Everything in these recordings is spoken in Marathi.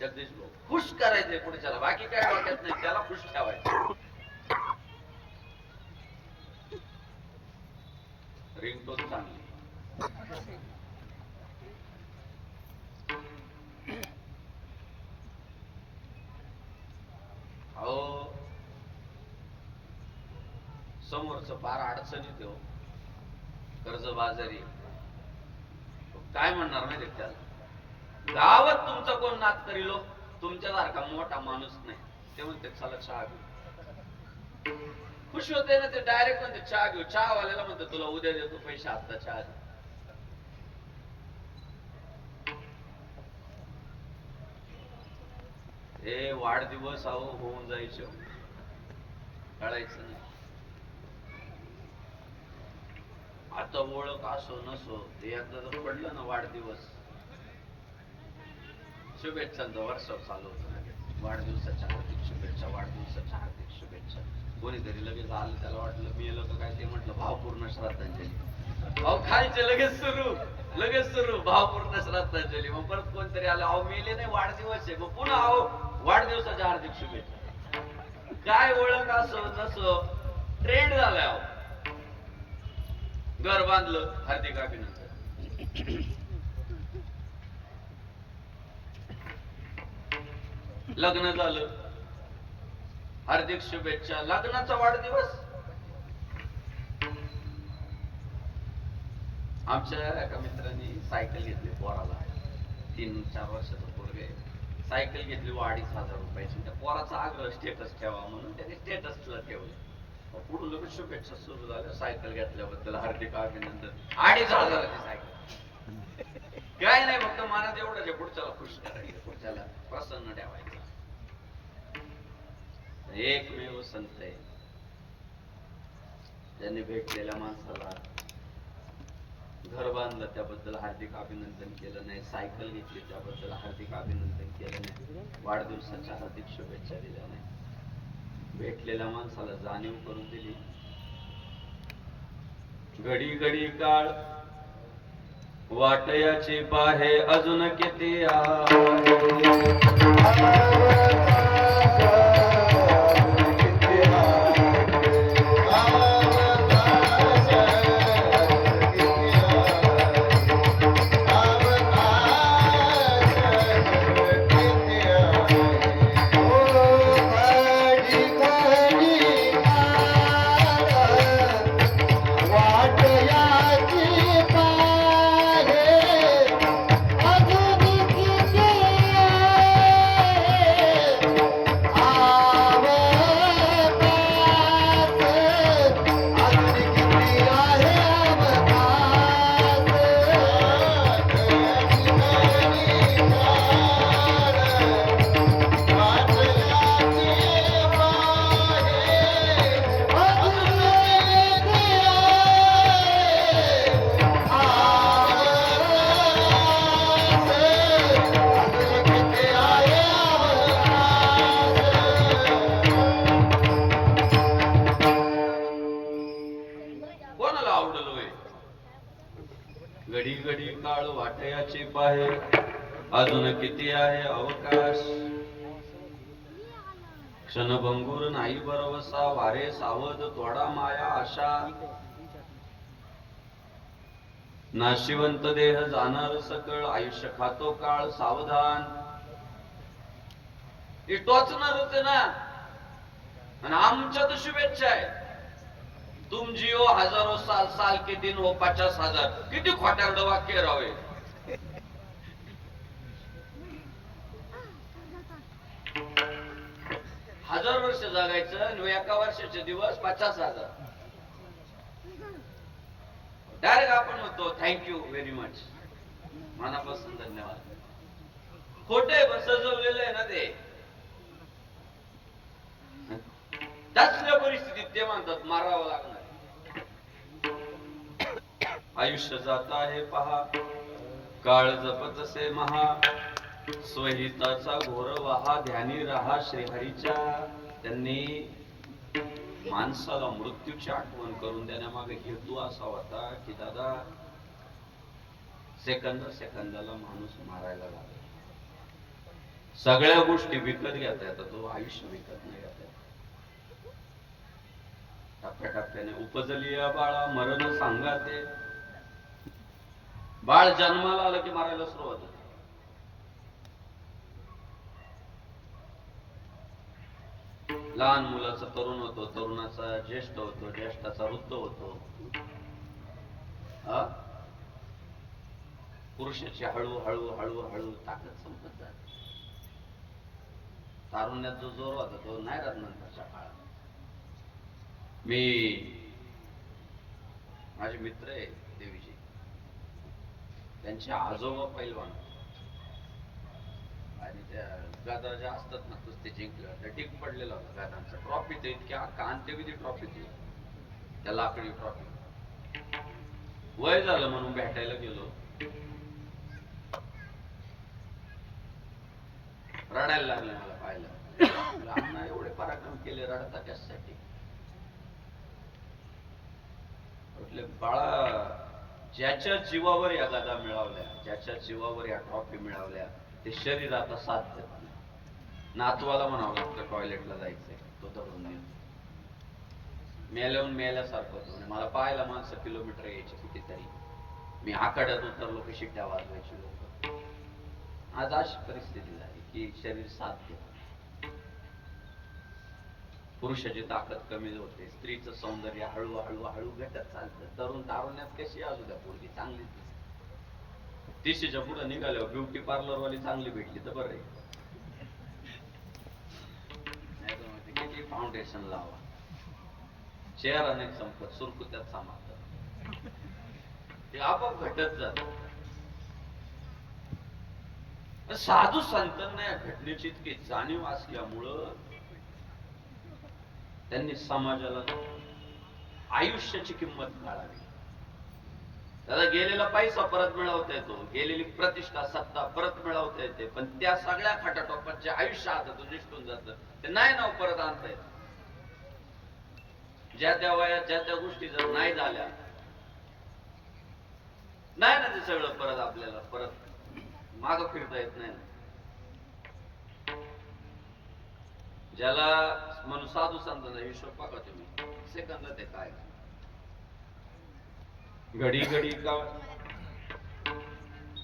जगदीश भाऊ. खुश करायचंय पुढच्याला. बाकी काय वाटत नाही. त्याला खुश ठेवायचं रिंगटोन चांगली. अहो. समोरच फार अडचणीत हो. कर्ज बाजारी काय म्हणणार नाही त्याला? गावात तुमचा कोण नाद करीलो? तुमच्यासारखा मोठा माणूस नाही. ते म्हणते चला चहा घेऊ. खुश होते ना ते डायरेक्ट म्हणते चहा घेऊ. चहा वाल्याला म्हणते तुला उद्या देतो पैसे आता चहा दे. हे वाढदिवस अहो होऊन जायचे. कळायचं नाही. आता ओळख असो नसो ते एकदा जर पडलं ना वाढदिवस. शुभेच्छांचा व्हॉट्सअप चालू होतं लगेच. वाढदिवसाच्या हार्दिक शुभेच्छा वाढदिवसाच्या हार्दिक शुभेच्छा. कोणीतरी लगेच आलं त्याला वाटलं मी येलो काय ते म्हटलं भावपूर्ण श्रद्धांजली. भाऊ खायचे लगेच सुरू. लगेच सुरू. भावपूर्ण श्रद्धांजली. मग परत कोणतरी आलं अहो मेले नाही वाढदिवस आहे. मग पुन्हा अहो वाढदिवसाच्या हार्दिक शुभेच्छा. काय ओळख असो नसो ट्रेंड झालाय अहो. घर बांधलं हार्दिक अभिनंदन. लग्न झालं. हार्दिक शुभेच्छा. लग्नाचा वाढदिवस. आमच्या एका मित्रांनी सायकल घेतली पोराला. तीन चार वर्षाचा पोरग सायकल घेतली व अडीच हजार रुपयाची. त्या पोराचा आग्रह स्टेटस ठेवा म्हणून त्याने स्टेटसला ठेवलं. मग पुढे लगेच शुभेच्छा सुरू झाल्या. सायकल घेतल्याबद्दल हार्दिक अभिनंदन. अडीच हजाराची सायकल. काय नाही फक्त मनात एवढंच आहे. पुढच्याला खुश करायचं त्याला प्रसन्न ठेवायचा. एकमेव संत आहे. ज्यांनी भेटलेल्या माणसाला घर बांधलं त्याबद्दल हार्दिक अभिनंदन केलं नाही. सायकल घेतली त्याबद्दल हार्दिक अभिनंदन केलं नाही. वाढदिवसाच्या हार्दिक शुभेच्छा दिल्या नाही. भेटलेल्या माणसाला जाणीव करून दिली. घडी घडी काळ वाटयाची पाहे अजून किती आहे? घडी घडी काळ वाटयाचे पाहे अजून किती आहे अवकाश? क्षणभंगूर नाही बरवसा वारे सावध तोडा माया आशा. नाशिवंत देह जाणार सकळ आयुष्य खातो काळ सावधान. हे टोचणार होते ना. आणि आमच्या तर शुभेच्छा आहे. तुम जियो हजारो साल साल के दिन हो पचास हजार। किती खोट्यारड वाक्य रावे हजार वर्ष जगायचं एका वर्षाचे दिवस पचास हजार. डायरेक्ट आपण म्हणतो थँक्यू व्हेरी मच मनापासून धन्यवाद. खोटे सजवलेलं आहे ना ते. त्याच परिस्थितीत ते म्हणतात मारावं लागणार. आयुष्य जात आहे पहा. काळ जपत असे महा. स्वहिताचा घोर वहा ध्यानी राहा श्रीहरीच्या. त्यांनी माणसाला मृत्यूची आठवण करून देण्यामागे हेतू असा होता की दादा सेकंद सेकंदाला माणूस मारायला लागला. सगळ्या गोष्टी विकत घेता येतात तो आयुष्य विकत नाही घेता येत. टप्प्याटप्प्याने उपजली या बाळा मरण सांगा ते बाळ जन्माला आलं की मारायला सुरुवात लहान मुलाचा तरुण होतो तरुणाचा ज्येष्ठ होतो ज्येष्ठाचा वृद्ध होतो. पुरुषाची हळू हळू हळू हळू ताकद संपत जाते. तारुण्यात जो जोर होता तो नाही राहत नंतरच्या काळात. मी माझे मित्र आहे देवीजी. त्यांचे आजोबा पैलवान. आणि त्या गादा ज्या असतात ना कुस्ती जिंकल्या त्या टिक पडलेला होता गादांचा. ट्रॉफी ते इतक्या कांत्यविधी ट्रॉफी ती. त्या लाकडी ट्रॉफी वय झालं म्हणून भेटायला गेलो. रडायला लागले मला पाहिलं म्हणलं, अण्णा एवढे पराक्रम केले रडता कशासाठी? म्हटले बाळा ज्याच्या जीवावर या गादा मिळवल्या ज्याच्या जीवावर या ट्रॉफी मिळवल्या ते शरीर आता साथ देत नाही नातवाला म्हणावं लागतं टॉयलेटला जायचंय. तो तर नेतो मेल्याहून मेल्यासारखं होतो. म्हणजे मला पाहायला माणसं किलोमीटर यायची कितीतरी. मी आखाड्यात उतरलो की शिट्ट्या वाजवायची लोक. आज अशी परिस्थिती झाली की शरीर साथ देत नाही. पुरुषाची ताकद कमी होते. स्त्रीचं सौंदर्य हळू हळू हळू घटत चालतं. तरुण तारुण्यात कशी असू द्या पोरगी चांगली दिसते. तिशीच्या पुढे निघाल्यावर ब्युटी पार्लर वाली चांगली भेटली तर बरं किती फाउंडेशन लावा. चेहरा नाही संपत सुरकुत्यात सामावत ते आपोआप घटत जात. साधू संतांना या घटनेची इतकी जाणीव असल्यामुळं त्यांनी समाजाला आयुष्याची किंमत काढावी त्याला गेलेला पैसा परत मिळवता येतो. गेलेली प्रतिष्ठा सत्ता परत मिळवता येते. पण त्या सगळ्या खटाटोपात जे आयुष्य हातातून निष्ठून जात. ते नाही ना हो, परत आणता येत. ज्या त्या वयात ज्या त्या गोष्टी जर नाही झाल्या नाही ना ते सगळं परत आपल्याला परत माग फिरता येत नाही. ज्याला म्हणून साधू संतांचा हिशोब बघा तुम्ही. सेकंदात ते काय? घडी घडी का?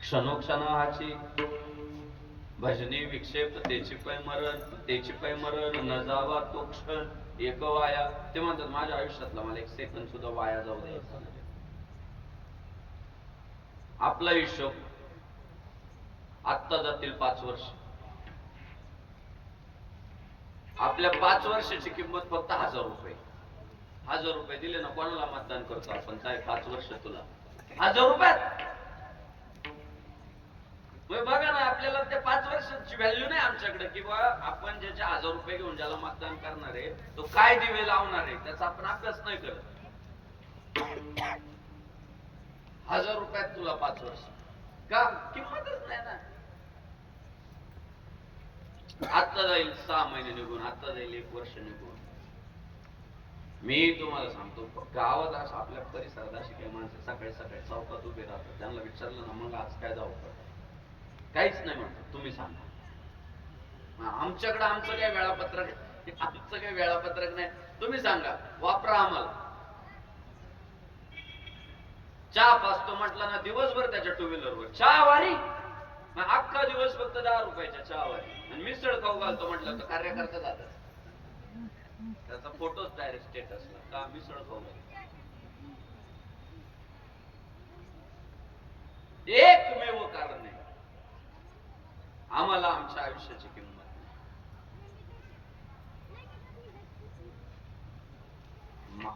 क्षणोक्षणाची भजनी विक्षेप त्याची पै मरण त्याची पै मरण न जावा तो क्षण एक वाया. ते म्हणतात माझ्या आयुष्यातला मला एक सेकंद सुद्धा वाया जाऊ द्यायचा आपला हिशोब आत्ता जातील पाच वर्ष. आपल्या पाच वर्षाची किंमत फक्त हजार रुपये. हजार रुपये दिले ना कोणाला मतदान करतो आपण? काय पाच वर्ष तुला? हजार रुपयात? बघा ना आपल्याला त्या पाच वर्षाची व्हॅल्यू नाही आमच्याकडे किंवा आपण ज्याचे हजार रुपये घेऊन ज्याला मतदान करणार आहे तो काय दिवे लावणार आहे त्याचा आपण अभ्यास नाही करत. हजार रुपयात तुला पाच वर्ष. का? किंमतच नाही ना. आता जाईल सहा महिने निघून आता जाईल एक वर्ष निघून. मी तुम्हाला सांगतो गावात असं आपल्या परिसरात अशी काही माणसं सकाळी सकाळी चौकात उभे राहतात. त्यांना विचारलं ना मग आज काय जाऊ काहीच नाही म्हणतात तुम्ही सांगा. आमच्याकडे आमचं काय वेळापत्रक आमचं काय वेळापत्रक नाही. तुम्ही सांगा वापरा आम्हाला. चहा पाचतो म्हटलं ना दिवसभर त्याच्या टू व्हीलरवर चहा वारी अख्खा दिवस फक्त दहा रुपयाच्या चहा वारी आणि मिसळ खाऊ घालतो म्हटलं तर कार्यकर्ता जातात. त्याचा फोटोच डायरेक्ट स्टेटसला का मिसळ खाऊ घालतो एकमेव कारण आहे आम्हाला आमच्या आयुष्याची किंमत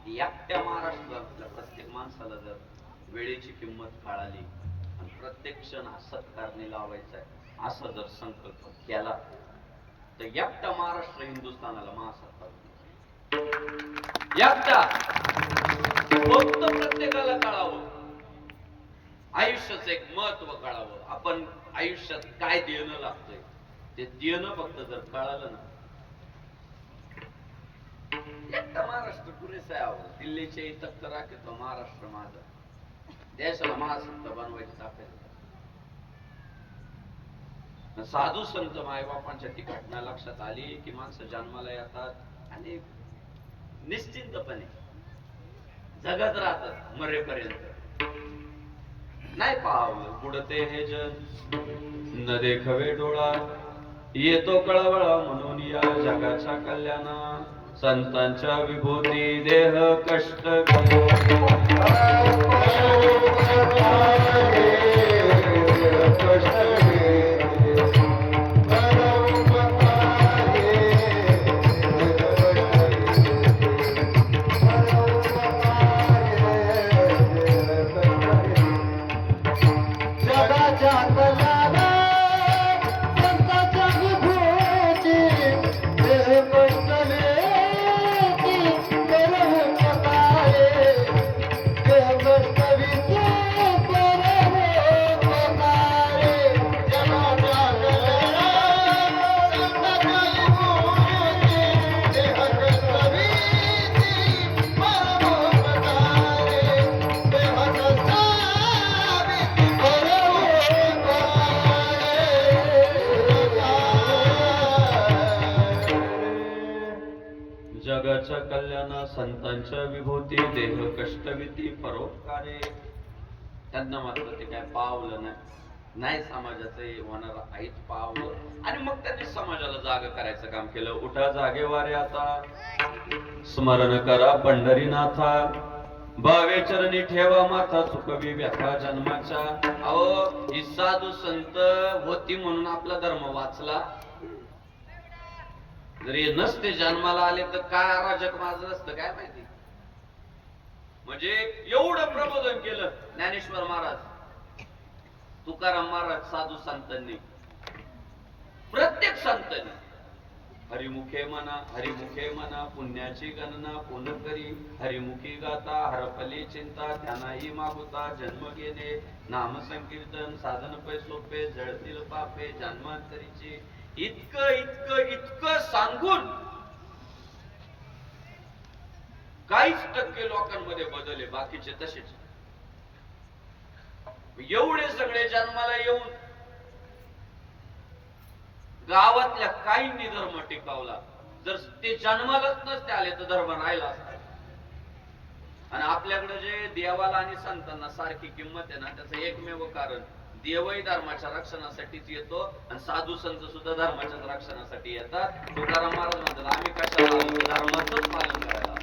एकट्या महाराष्ट्रातल्या प्रत्येक माणसाला जर वेळेची किंमत कळाली आणि प्रत्येक क्षण हा सत्कारणी लावायचा आहे असा जर संकल्प केला तर एकटा महाराष्ट्र हिंदुस्थानाला महासत्ता एकटा. फक्त प्रत्येकाला कळावं. आयुष्याचं एक महत्त्व कळावं. आपण आयुष्यात काय देणं लागतंय ते देणं फक्त जर कळालं ना. एकटा महाराष्ट्र पुरेसा आहे दिल्लीच्या दिल्लीचे इथं राखतो महाराष्ट्र माझा. देशाला महासत्ता बनवायची ताकद साधू संत मायबापांच्या ती घटना लक्षात आली की माणसं जन्माला येतात आणि निश्चिंतपणे जगत राहतात मरेपर्यंत. नाही पाहावं पुढं हे जन न देखवे डोळा. येतो कळवळा म्हणून या जगाच्या कल्याणा. संतांच्या विभूती देह कष्ट जगाच्या जगाच्या कल्याणा संतांच्या विभूती देह कष्टविती परोपकारे. त्यांना मात्र ते काय पावलं नाही. नाही समाजाचं होणार आईच पावलं. आणि मग त्यांनी समाजाला जाग करायचं काम केलं. उठा जागेवारे आता. स्मरण करा पंढरीनाथा. भावे चरणी ठेवा माथा चुकवी व्यथा जन्माच्या. अहो ही साधू संत होती म्हणून आपला धर्म वाचला. जर हे नसते जन्माला आले तर काय अराजक माझं असतं काय माहिती? म्हणजे एवढं प्रबोधन केलं ज्ञानेश्वर महाराज तुकाराम महाराज साधू संतांनी. प्रत्येक संतांनी. हरिमुखे म्हणा हरिमुखे म्हणा पुण्याची गणना पुन करी? हरिमुखी गाता हरपली चिंता ध्यानाही मागुता जन्म घेणे नाम संकीर्तन साधन पै सोपे जळतील पापे जन्मांतरीची इतकं इतकं इतकं सांगून काहीच टक्के लोकांमध्ये बदलले बाकीचे तसेच. एवढे सगळे जन्माला येऊन गावातल्या काहींनी धर्म टिकावला. जर ते जन्मालाच नसते आले तर धर्म राहिला असता. आणि आपल्याकडे जे देवाला आणि संतांना सारखी किंमत आहे ना त्याचं एकमेव कारण देवही धर्माच्या रक्षणासाठीच येतो आणि साधू संत सुद्धा धर्माच्याच रक्षणासाठी येतात. तुकाराम महाराज म्हणतात आम्ही कशाला धर्माचंच पालन करायला?